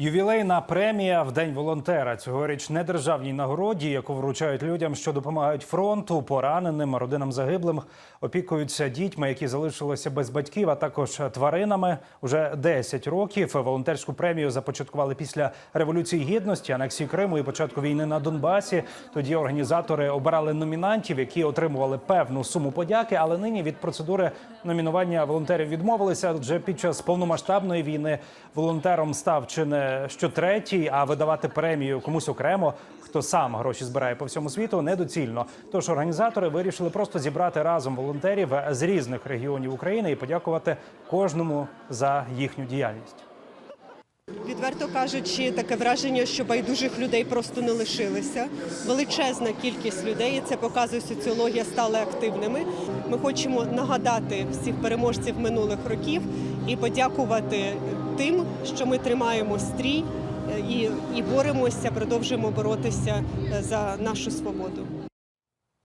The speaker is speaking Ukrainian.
Ювілейна премія в день волонтера. Цьогоріч не державній нагороді, яку вручають людям, що допомагають фронту, пораненим, родинам загиблим, опікуються дітьми, які залишилися без батьків, а також тваринами. Уже 10 років волонтерську премію започаткували після революції гідності, анексії Криму і початку війни на Донбасі. Тоді організатори обирали номінантів, які отримували певну суму подяки. Але нині від процедури номінування волонтерів відмовилися. Адже під час повномасштабної війни волонтером став чи не що третій, а видавати премію комусь окремо, хто сам гроші збирає по всьому світу, недоцільно. Тож організатори вирішили просто зібрати разом волонтерів з різних регіонів України і подякувати кожному за їхню діяльність. Відверто кажучи, таке враження, що байдужих людей просто не лишилося. Величезна кількість людей, і це показує соціологія, стали активними. Ми хочемо нагадати всіх переможців минулих років і подякувати тим, що ми тримаємо стрій е, і, і боремося, продовжуємо боротися е, за нашу свободу.